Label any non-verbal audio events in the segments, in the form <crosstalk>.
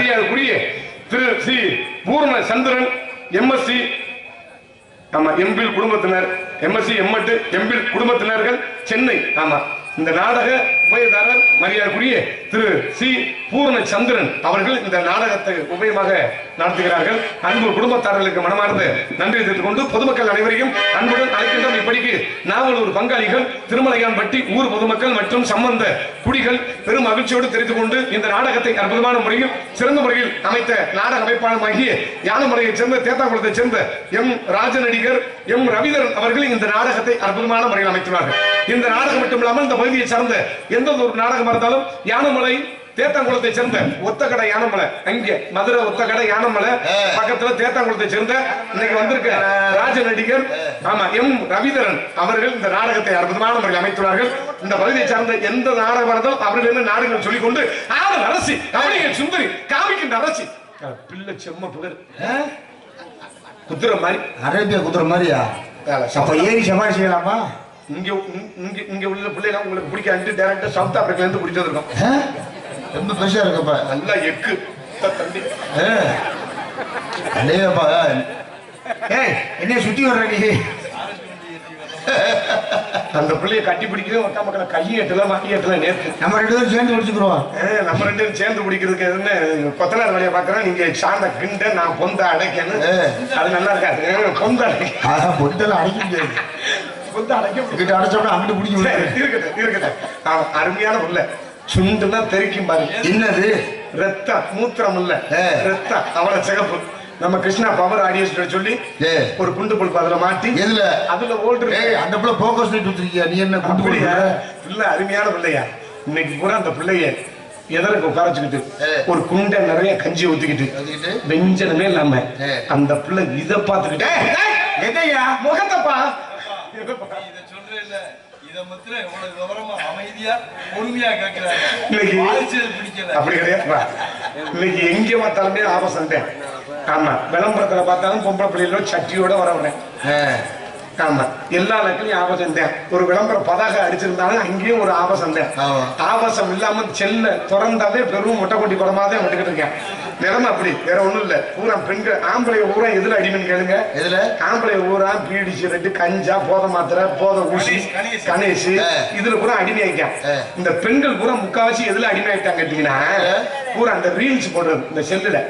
மரியாதைக்குரிய Thiru C. Poorna Chandran MSc ஆமா MPhil குடும்பத்தினர் எம்எஸ்சி எம்எட்டு எம்பில் குடும்பத்தினர்கள் சென்னை ஆமா. இந்த நாடக உபயதாரர் மரியாதைக்குரிய திரு சி. பூர்ணச்சந்திரன் அவர்கள் இந்த நாடகத்தை உபயமாக நடத்துகிறார்கள். அன்பு குடும்பத்தாரர்களுக்கு மனமார்ந்த நன்றி தெரிவித்துக் கொண்டு பொதுமக்கள் அனைவரையும் அன்புடன் அழைக்கின்றோம். இப்படிக்கு நாவலூர் பங்காளிகள் திருமலையான்பட்டி ஊர் பொதுமக்கள் மற்றும் சம்பந்த குடிகள் பெரும் மகிழ்ச்சியோடு தெரிந்து கொண்டு இந்த நாடகத்தை அற்புதமான முறையில் சிறந்த முறையில் அமைத்த நாடக அமைப்பாளமாகிய யானமலையைச் சேர்ந்த தேத்தாங்குளத்தைச் சேர்ந்த எம். ராஜநடிகர் எம். ரவிதரன் அவர்கள் இந்த நாடகத்தை அற்புதமான முறையில் அமைத்துள்ளார்கள். இந்த நாடகம் மட்டும் இல்லாமல் இந்த பகுதியை சார்ந்த எந்த ஒரு நாடகம் இருந்தாலும் யானமலை தேத்தாங்குளத்தை சேர்ந்த ஒத்தக்கடை யானமலை. அங்கே மதுரை ஒத்தக்கடை யானமலை பக்கத்துல தேத்தாங்குளத்தை சேர்ந்த இன்னைக்கு வந்திருக்க ராஜ நடிகர் ஆமா எம். ரவிதரன் அவர்கள் இந்த நாடகத்தை அற்புதமான முறையில் அமைத்துள்ளார்கள். இந்த பகுதியை சார்ந்த எந்த நாடகம் அவர்கள் நாடகங்கள் சொல்லிக் கொண்டு ஆடல் அரசி கவனிகள் சுந்தரி காமிக்கின்ற அரசி. பிள்ளை செம்ம புகழ். குதிரை மாதிரி. அரேபியா குதிரை மாதிரியா? அப்ப ஏறி சமாளி செய்யலாமா இங்க இங்க- இங்க உள்ள பிள்ளைங்க உங்களுக்கு பிடிக்காது டைரக்டா சவுத் ஆப்பிரிக்கா இருந்து பிடிச்சது இருக்கும்? ரொம்ப பெருசா இருக்கப்ப. நல்லா எக்கு. தம்பி. இல்லையாப்பா ஏய் என்ன சுத்தி வர்ற நீ. அந்த பிள்ளைய கட்டி பிடிக்கிறது ஒருத்தா மக்களை கையை எட்டல வாங்கி எட்டல நேத்து. நம்ம ரெண்டு பேரும் சேர்ந்து முடிச்சுக்கிறோம் ஏய், நம்ம ரெண்டு பேரும் சேர்ந்து பிடிக்கிறதுக்கு எதுன்னு கொத்தனார் வேலையை பார்க்கறோம் நீங்க சாந்த கிண்ட நான் பொந்த அடைக்கணும். அது நல்லா இருக்காது. பொந்த அடைக்க பொட்டெல்லாம் அடைக்க முடியாது. பொந்த அடைக்க கிட்ட அடைச்சோம்னா அங்கிட்டு முடியாது இருக்கட்டும் இருக்கட்டும். ஆமா, அருமையான புள்ள சுண்டுனா தெரிக்கும் பாருங்க என்னது? ரத்தம் மூத்திரம் இல்ல. ரத்தம் அவள சிகப்பு. நம்ம கிருஷ்ணா பவர் ஆடியன்ஸ் சொல்லி. ஒரு குண்டு பல்ப் அதுல மாட்டி எதுல? அதுல ஓல்டு அந்த பிள்ளை போக்கஸ் லைட் வச்சிருக்கியா நீ என்ன குண்டு அப்படியா? போடுற பிள்ளை அருமையான பிள்ளையா இன்னைக்கு பூரா அந்த பிள்ளைய எதற்கு உட்கார வச்சுக்கிட்டு ஏ. ஒரு குண்டை நிறைய கஞ்சி ஊத்திக்கிட்டு? வெஞ்சனமே இல்லாம. அந்த பிள்ளை இத ஏய், எதையா முகத்தப்பா இத சொல்றேன் இல்ல இத மாத்திர இவ்வளவு விவரமா அமைதியா பொறுமையா வாய்ச்சல் பிடிக்கல. அப்படி கிடையாது. இன்னைக்கு எங்க பார்த்தாலுமே ஆபாசம் ஆமா விளம்பரத்துல பார்த்தாலும் பொம்பளை பிள்ளைகளோ சட்டியோட வர வரேன் ஆமா எல்லா இடத்துலயும் ஆபாசம் தான் ஒரு விளம்பர பதாக அடிச்சிருந்தாலும் அங்கேயும் ஒரு ஆபாசம் தான். ஆபாசம் இல்லாம செல்ல திறந்தாவே பெரும் முட்டை கொட்டி குடமா தான் விட்டுக்கிட்டு இருக்கேன். நிலைமை அப்படி? வேற ஒண்ணும் இல்ல. பூரா பெண்கள் ஆம்பளை ஊரா எதுல அடிமைன்னு கேளுங்க. எதுல? ஆம்பளை ஊரா பீடி சிகரெட்டு கஞ்சா போத மாத்திரை போத ஊசி கணேஷ். இதுல பூரா அடிமை ஆயிட்டான். இந்த பெண்கள் பூரா முக்காவாசி எதுல அடிமை ஆயிட்டாங்க கேட்டீங்கன்னா பூரா அந்த ரீல்ஸ் போடுறது இந்த செல்லுல.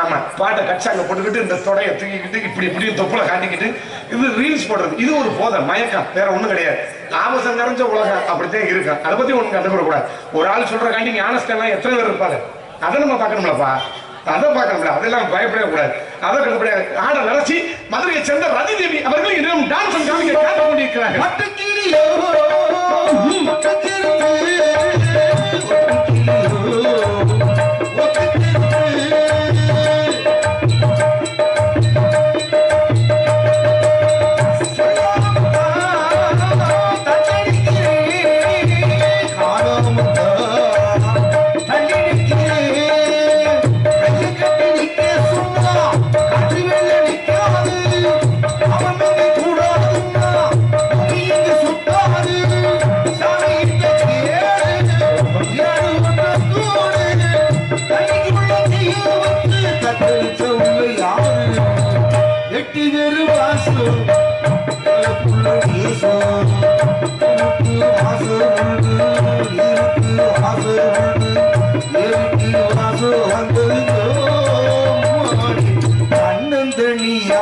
ஆமா பாட்டை கட்சாங்க போட்டுக்கிட்டு இந்த தொடைய தூக்கிக்கிட்டு இப்படி இப்படி தொப்புல காட்டிக்கிட்டு இது ரீல்ஸ் போடுறது. இது ஒரு போதை மயக்கம். வேற ஒண்ணும் கிடையாது. ஆபசம் நிறைஞ்ச உலகம் அப்படித்தான் இருக்கும். அதை பத்தி ஒண்ணு கண்டுக்கூட கூடாது. ஒரு ஆள் சொல்ற காண்டி ஞானஸ்தெல்லாம் எத்தனை பேர் இருப்பாங்க? அதை நம்ம பார்க்கணும்லப்பா. அதை பார்க்கணும்ல அதெல்லாம் பயப்படவே கூடாது அதை கண்டுபிடியாது ஆட நடத்தி மதுரையை சேர்ந்த ரதி தேவி அவர்கள் இன்னும் டான்ஸ் காமிக்க காத்துக் கொண்டிருக்கிறார்கள்.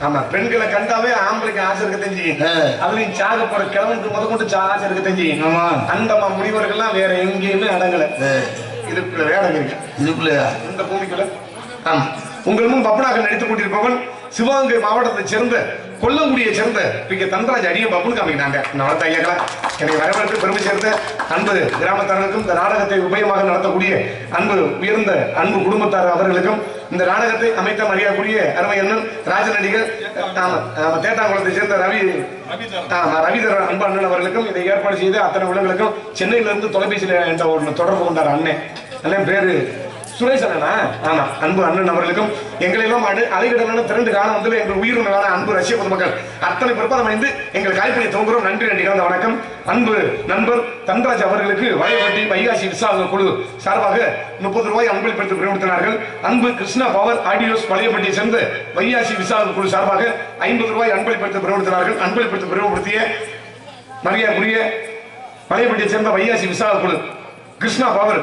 ஆமா பெண்களை கண்டாவே ஆம்பளைக்கு ஆசை இருக்க தெரிஞ்சு. அதுலயும் சாக போற கிழவனுக்கு முத கொண்டு ஆசை இருக்க தெரிஞ்சு. அந்தமா முனிவர்கள்லாம் வேற எங்கேயுமே அடங்கல இதுக்குள்ள வேடம் இருக்கு இதுக்குள்ளயா இந்த பூமிக்குள்ள ஆமா. உங்கள் முன் பப்பனாக நடித்துக் கொண்டிருப்பவன் சிவகங்கை மாவட்டத்தை சேர்ந்த கொல்லங்குடியை சேர்ந்த பி. தந்தராஜ் அடிய பப்புன்னு காமிக்கிறாங்க. நான் ஐயாக்களா என்னை வரவேற்று பெருமை சேர்ந்த அன்பு கிராமத்தாரருக்கும் இந்த நாடகத்தை உபயமாக நடத்தக்கூடிய அன்பு உயர்ந்த அன்பு குடும்பத்தார் அவர்களுக்கும் இந்த நாடகத்தை அமைத்த மரியாதைக்குரிய அருமை அண்ணன் ராஜநடிகர் ஆமா ஆமா தேட்டாங்குளத்தை சேர்ந்த ரவி ரவிதர் அன்பு அண்ணன் அவர்களுக்கும் இதை ஏற்பாடு செய்து அத்தனை உள்ளங்களுக்கும் சென்னையில இருந்து தொலைபேசியில் என்ற ஒரு தொடர்பு கொண்டார் அண்ணன் அண்ணன் பேரு சுரேஷ் அண்ணனா? ஆமா அன்பு அண்ணன் அவர்களுக்கும் எங்களை எல்லாம் அடு அலைகிடலான திரண்டு காலம் வந்து எங்கள் உயிருடனான அன்பு ரஷ்ய பொதுமக்கள். அத்தனை பிற்பாதம் அமைந்து எங்கள் காய்ப்பினை தோங்குறோம் நன்றி நன்றி கலந்த வணக்கம். அன்பு நண்பர் தன்ராஜ் அவர்களுக்கு வயப்பட்டி வைகாசி விசாக குழு சார்பாக முப்பது ரூபாய் அன்பில் பெற்று பிரயோகித்தனார்கள். அன்பு கிருஷ்ணா பவர் ஆடியோஸ் பழையப்பட்டியை சேர்ந்த வைகாசி விசாக குழு சார்பாக ஐம்பது ரூபாய் அன்பில் பெற்று பிரயோகித்தனார்கள். அன்பில் பெற்று பிரயோகப்படுத்திய மரியாதைக்குரிய பழையப்பட்டியை சேர்ந்த வையாசி விசாக குழு கிருஷ்ணா பவர்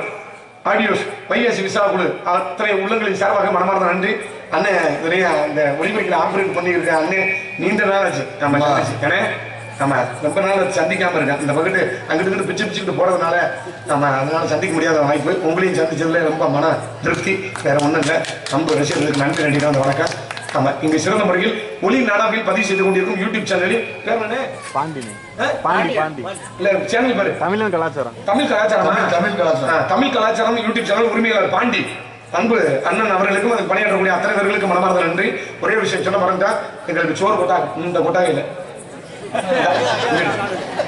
ஆடியோஸ் வையாசி விசாக குழு அத்தனை உள்ளங்களின் சார்பாக மனமார்ந்த நன்றி. அண்ணன் நிறைய இந்த ஒளிபரப்பில் ஆபரேட் பண்ணியிருக்க அண்ணன் நீண்ட நாள் ஆச்சு. நம்ம. ஏன்னா ஆமா ரொம்ப நாள் சந்திக்காம இருக்கேன் இந்த பக்கத்து அங்கிட்டு இங்கிட்டு பிச்சு பிச்சுக்கிட்டு போறதுனால நம்ம அதனால சந்திக்க முடியாத வாய்ப்பு. உங்களையும் சந்திச்சதுல ரொம்ப மன திருப்தி. வேற ஒண்ணும் இல்லை. நம்ம ரசிகர்களுக்கு நன்றி நன்றி தான் வணக்கம். ஆமா இங்க சிறந்த முறையில் ஒளி நாடாவில் பதிவு செய்து கொண்டிருக்கும் யூடியூப் சேனலில் பேர் என்ன? பாண்டினி ஆ? பாண்டி பாண்டி. இல்ல சேனல் பேரு? தமிழன் கலாச்சாரம். தமிழ் கலாச்சாரம்? தமிழ், தமிழ் கலாச்சாரம். தமிழ் கலாச்சாரம் யூடியூப் சேனல் உரிமையாளர் பாண்டி. அன்பு அண்ணன் அவர்களுக்கும் அதில் பணியாற்றக்கூடிய அத்தனை பேர்களுக்கும் மனமார்ந்த நன்றி. ஒரே விஷயம் சொல்ல மறந்தா எங்களுக்கு சோறு கொட்டாங்க இந்த கொட்டாகையில்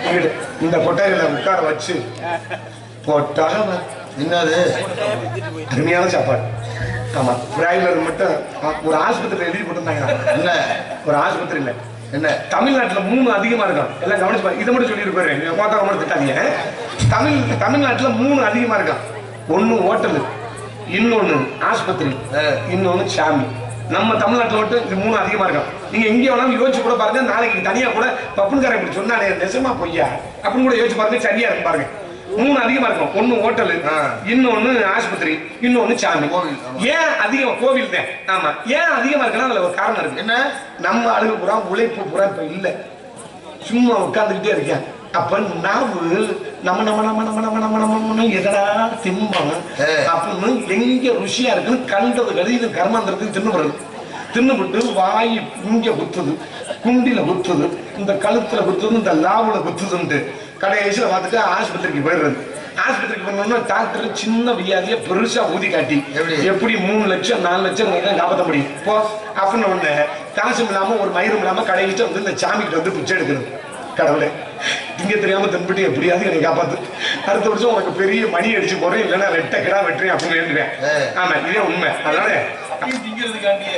இங்கிட்டு, <laughs> இந்த கொட்டாகையில உட்கார வச்சு. போட்டாக என்னது? அருமையான சாப்பாடு. ஆமா பிராய்லர் மட்டும் ஒரு ஆஸ்பத்திரியில் எழுதி போட்டிருந்தாங்க. என்ன? ஒரு ஆஸ்பத்திரியில் என்ன? தமிழ்நாட்டுல மூணு அதிகமா இருக்கும் எல்லாம் கவனிச்சு இதை மட்டும் சொல்லிட்டு போயிருங்க மொத்தம் மட்டும் திட்டாதீங்க. தமிழ் தமிழ்நாட்டுல மூணு அதிகமா இருக்கும் ஒண்ணு ஹோட்டலு இன்னொன்னு ஆஸ்பத்திரி இன்னொன்னு சாமி. நம்ம தமிழ்நாட்டுல மட்டும் இது மூணு அதிகமா இருக்கும் நீங்க எங்க வேணாலும் யோசிச்சு கூட பாருங்க. நாளைக்கு தனியா கூட பப்புன்காரன் இப்படி சொன்னானே நெசமா பொய்யா? அப்படின்னு கூட யோசிச்சு பாருங்க சரியா இருக்கும் பாருங்க. மூணு அதிகமா இருக்கணும். ஒன்னு ஹோட்டலு இன்னொன்னு ஆஸ்பத்திரி இன்னொன்னு சாமி. ஏன் அதிகம்? கோவில் தான். ஆமா. ஏன் அதிகமா இருக்குன்னா அதுல ஒரு காரணம் இருக்கு. என்ன? நம்ம அழகு புறா உழைப்பு புறா இப்ப இல்ல. சும்மா உட்காந்துக்கிட்டே இருக்கேன் அப்ப நாவு நம்ம நம்ம நம்ம நம்ம நம்ம நம்ம நம்ம எதடா திம்பம் அப்படின்னு எங்க ருசியா இருக்குன்னு கண்டது கடையில் கர்மாந்திரத்துக்கு தின்னு வருது தின்னுபிட்டு வாய் இங்க குத்துது குண்டில குத்துது இந்த கழுத்துல குத்துது இந்த லாவுல குத்துதுன்ட்டு. கடைசியில பார்த்துட்டு ஆஸ்பத்திரிக்கு போயிடுறது. ஆஸ்பத்திரிக்கு போனோம்னா டாக்டர் சின்ன வியாதியை பெருசா ஊதி காட்டி. எப்படி? மூணு லட்சம் நாலு லட்சம் காப்பாற்ற முடியும். இப்போ அப்படின்னு ஒண்ணு காசு இல்லாம ஒரு மயிரும் இல்லாம கடைகிட்ட வந்து இந்த சாமிக்கிட்ட வந்து பிச்சை எடுக்கணும் கடவுளே திங்க தெரியாம தம்பிட்டு எப்படியாவது என்னை காப்பாத்து. அடுத்த வருஷம் உனக்கு பெரிய மணி அடிச்சு போறேன் இல்லைன்னா ரெட்டை கிடா வெட்டுறேன் அப்படின்னு எழுதுவேன் ஏ. ஆமா இதே உண்மை. அதனால அப்பயும் திங்கிறதுக்காண்டியே.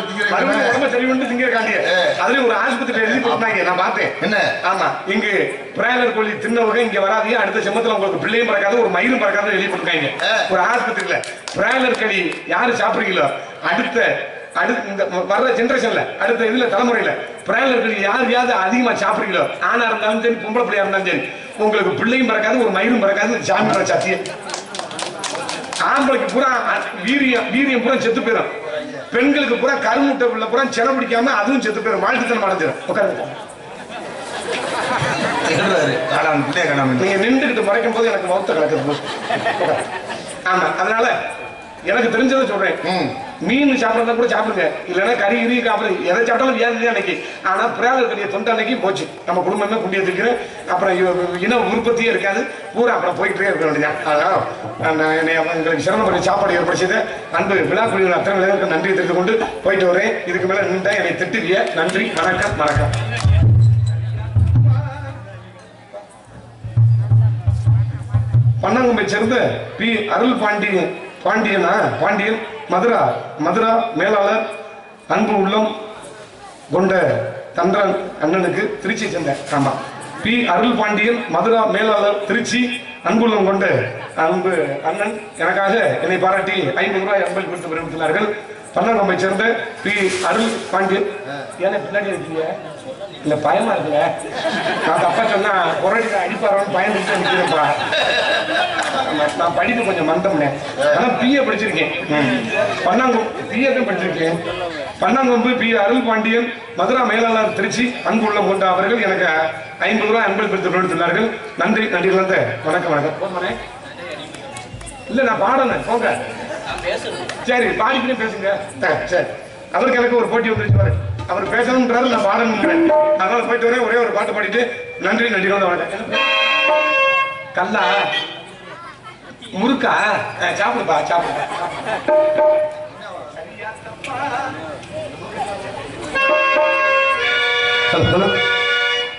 திங்கிறது? உடம்ப சரி பண்ணிட்டு திங்கிறக்காண்டிய. அதுலயும் ஒரு ஆஸ்பத்திரி எழுதி போட்டாங்க நான் பார்த்தேன். என்ன? ஆமா. இங்கு பிராயலர் கோழி தின்னவங்க இங்க வராதீங்க அடுத்த செம்மத்துல உங்களுக்கு பிள்ளையும் பறக்காது ஒரு மயிரும் பறக்காது எழுதி போட்டுருக்காங்க. ஒரு ஆஸ்பத்திரியில. பிராயலர் களி யாரு சாப்பிடுறீங்களோ அடுத்த அடுத்த இந்த வர்ற ஜெனரேஷன்ல அடுத்த இதுல தலைமுறையில பிராயலர் களி யார் யாரு அதிகமா சாப்பிடுறீங்களோ ஆணா இருந்தாலும் சரி பொம்பளை பிள்ளையா இருந்தாலும் சரி உங்களுக்கு பிள்ளையும் பறக்காது ஒரு மயிரும் பறக்காது பற சத்தியம். ஆம்பளைக்கு பூரா வீரியம் வீரியம் பூரா செத்து போயிடும் பெண்களுக்கு பூரா கருமுட்டை உள்ள பூரா சென பிடிக்காம அதுவும் செத்து போயிடும் வாழ்த்துத்தனம் அடைஞ்சிடும் உட்காருங்க. காணாம நீங்க நின்றுகிட்டு மறைக்கும் போது எனக்கு மௌத்த கலக்குது. ஆமா அதனால எனக்கு தெரிஞ்சதை சொல்றேன். மீன் சாப்பிட்றத கூட சாப்பிடுங்க. இல்லைன்னா கறி கிரி சாப்பிடுங்க எதை சாப்பிட்டாலும் வியாதி தான் அன்னைக்கு. ஆனால் பிராயலர் கறியை தொண்டை அன்னைக்கு போச்சு. நம்ம குடும்பமே குண்டிய தூக்கிற அப்புறம் இன உற்பத்தியே இருக்காது. பூரா அப்புறம் போயிட்டே இருக்க வேண்டியதான் அதனால் நான் என்னை எங்களுக்கு சிறந்த பண்ணி சாப்பாடு ஏற்படுத்தியது அன்பு விழா குழுவின் அத்தனை விளையாட்டு நன்றி தெரிந்து கொண்டு போயிட்டு வரேன். இதுக்கு மேலே நின்றா என்னை திட்டுவிய. நன்றி வணக்கம் வணக்கம். பன்னங்கும்பை சேர்ந்த பி. அருள் பாண்டியன் பாண்டியனா? பாண்டியன். மதுரா மதுரா மேலாளர் அன்பு உள்ளம் கொண்ட தந்திரன் அண்ணனுக்கு திருச்சி சென்றேன் ஆமா பி. அருள் பாண்டியன் மதுரா மேலாளர் திருச்சி. அன்புள்ளம் கொண்டு அன்பு அண்ணன் எனக்காக என்னை பாராட்டி ஐம்பது ரூபாய் அன்பல் கொடுத்து விரும்புகிறார்கள் பன்னாங்கும்பை சேர்ந்த பி அருள் பாண்டியன். ஏன்னா பின்னாடி இருக்கீங்க. இல்லை பயமா இருக்குல்ல நான் தப்பா சொன்னா புரடி அடிப்பாரோன்னு பயந்துட்டு நிற்கிறேன்ப்பா நான் படிப்பு கொஞ்சம் மந்தம்னே. ஆனால் பிஏ படிச்சிருக்கேன். பன்னாங்கம் பிஏ தான் படிச்சிருக்கேன். பன்னாங்கொம்பு பி அருள் பாண்டியன் மதுரா மேலாளர் திருச்சி அன்புள்ள கொண்ட அவர்கள் எனக்கு ஐம்பது ரூபாய் அன்பளிப்பு பெற்று கொடுத்துள்ளார்கள் நன்றி நன்றி கலந்த வணக்கம் வணக்கம்? இல்ல நான் பாடணும் போங்க. சரி பாடிக்கிட்டே பேசுங்க. சரி. அவருக்கு எனக்கு ஒரு போட்டி வந்துருச்சு அவர் பேசணுன்றாரு நான் பாடணுன்றேன் அதனால போயிட்டு வரேன் ஒரே ஒரு பாட்டு பாடிட்டு. நன்றி நன்றி கலந்த வணக்கம். கல்லா. முறுக்கா சாப்பிடுப்பா சாப்பிடுப்பா.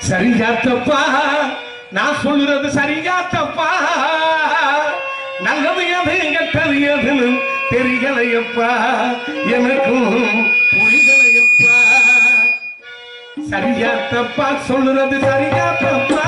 சரியா தப்பா நான் சொல்லுறது சரியா தப்பா நல்லது எது கெட்டது எதுன்னு தெரியலையப்பா. எனக்கும் புரிதலையப்பா. சரியா தப்பா சொல்லுறது சரியா தப்பா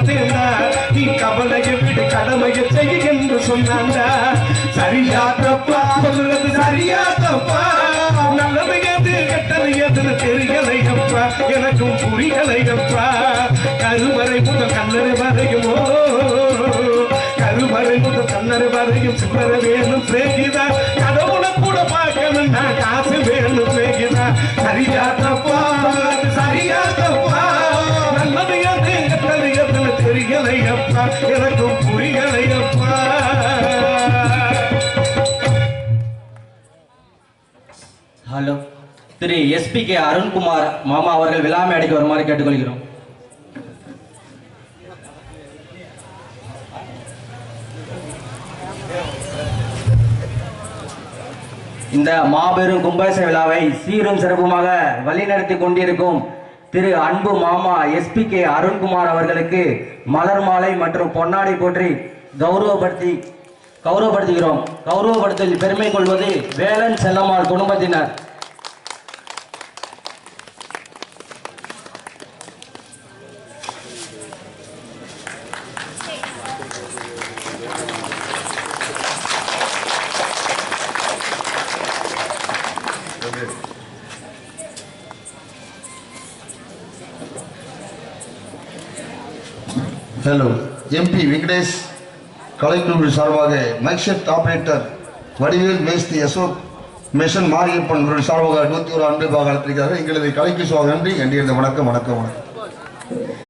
கேட்டு நீ கவலையை விடு கடமையை செய்ய என்று சொன்னாண்டா சரியா தப்பா? சொல்றது சரியா தப்பா? நல்லது எது கெட்டது எதுன்னு தெரியலையப்பா எனக்கும் புரியலையப்பா கருவறை முதல் கல்லறை வரையுமோ கருவறை முதல் கல்லறை வரையும் சில்லற வேணும் சேகிதா கடவுளை கூட பார்க்கணும் நான் காசு வேணும் சேகிதா சரியா தப்பா? எனக்கும் புரியலையப்பா hello Thiru SP K Arunkumar மாமா அவர்கள் விழா மேடைக்கு வருமாறு கேட்டுக்கொள்கிறோம். இந்த மாபெரும் கும்பாச விழாவை சீரும் சிறப்புமாக வழிநடத்தி கொண்டிருக்கும் திரு அன்பு மாமா எஸ்பி கே அருண்குமார் அவர்களுக்கு மலர் மாலை மற்றும் பொன்னாடை போற்றி கௌரவப்படுத்தி கௌரவப்படுத்துகிறோம். கௌரவப்படுத்தல் பெருமை கொள்வது வேலன் செல்லம்மாள் குடும்பத்தினர். ஹலோ எம்பி வெங்கடேஷ் கலைக்குழு சார்பாக மைக்ஷெட் ஆபரேட்டர் வடிவேல் மேஸ்தி அசோக் மிஷன் மாரியப்பன் அவர்கள் சார்பாக நூற்றி ஒரு அன்பு பாக எங்களது கலைக்கு சுவாக நன்றி. நன்றி வணக்கம் வணக்கம் வணக்கம்.